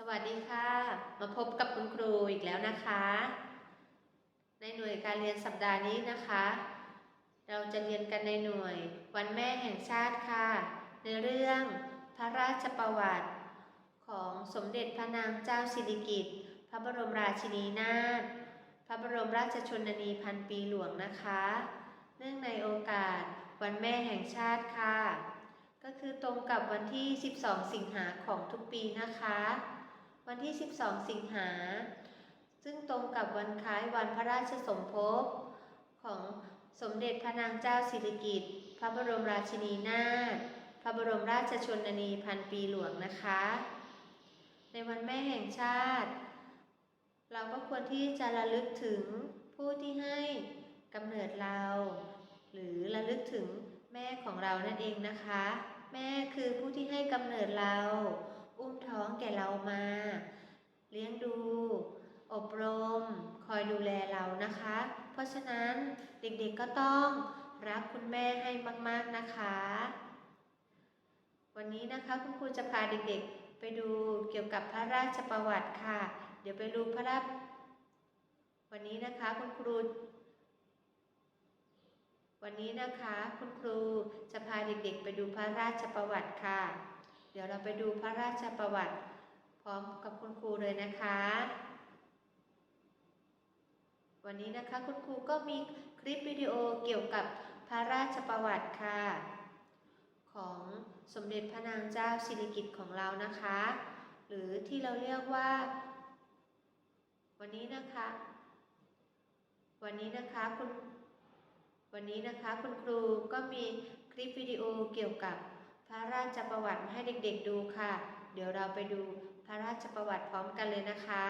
สวัสดีค่ะ มาพบกับคุณครูอีกแล้วนะคะ ในหน่วยการเรียนสัปดาห์นี้นะคะ เราจะเรียนกันในหน่วยวันแม่แห่งชาติค่ะ ในเรื่องพระราชประวัติ ของสมเด็จพระนางเจ้าสิริกิติ์พระบรมราชินีนาถพระบรมราชชนนีพันปีหลวงนะคะ เนื่องในโอกาสวันแม่แห่งชาติค่ะ ก็คือตรงกับวันที่ 12 สิงหาของทุกปีนะคะ วันที่ 12 สิงหา ซึ่งตรงกับวันคล้ายวันพระราชสมภพของสมเด็จพระนางเจ้าสิริกิติ์พระบรมราชินีนาถพระบรมราชชนนีพันปีหลวงนะคะ ในวันแม่แห่งชาติ เราก็ควรที่จะระลึกถึงผู้ที่ให้กำเนิดเรา หรือระลึกถึงแม่ของเรานั่นเองนะคะ แม่คือผู้ที่ให้กำเนิดเรา อุ้มท้องแก่เรามา เลี้ยงดู อบรม คอยดูแลเรานะคะ เพราะฉะนั้นเด็กๆก็ต้องรักคุณแม่ให้มาก ๆนะคะ วันนี้นะคะคุณครูจะพาเด็กๆ ไปดูเกี่ยวกับพระราชประวัติค่ะ เดี๋ยวไปดูพระราชวันนี้นะคะคุณครู วันนี้นะคะคุณครูจะพาเด็กๆ ไปดูพระราชประวัติค่ะ ดี๋ยวเราไปดูพระราชประวัติพร้อมกับคุณครูเลยนะคะ วันนี้นะคะคุณครูก็มีคลิปวิดีโอเกี่ยวกับพระราชประวัติค่ะ ของสมเด็จพระนางเจ้าสิริกิติ์ของเรานะคะ หรือที่เราเรียกว่า วันนี้นะคะ วันนี้นะคะคุณวันนี้นะคะคุณครูก็มีคลิปวิดีโอเกี่ยวกับ พระราชประวัติมาให้เด็กๆดูค่ะ เดี๋ยวเราไปดูพระราชประวัติพร้อมกันเลยนะคะ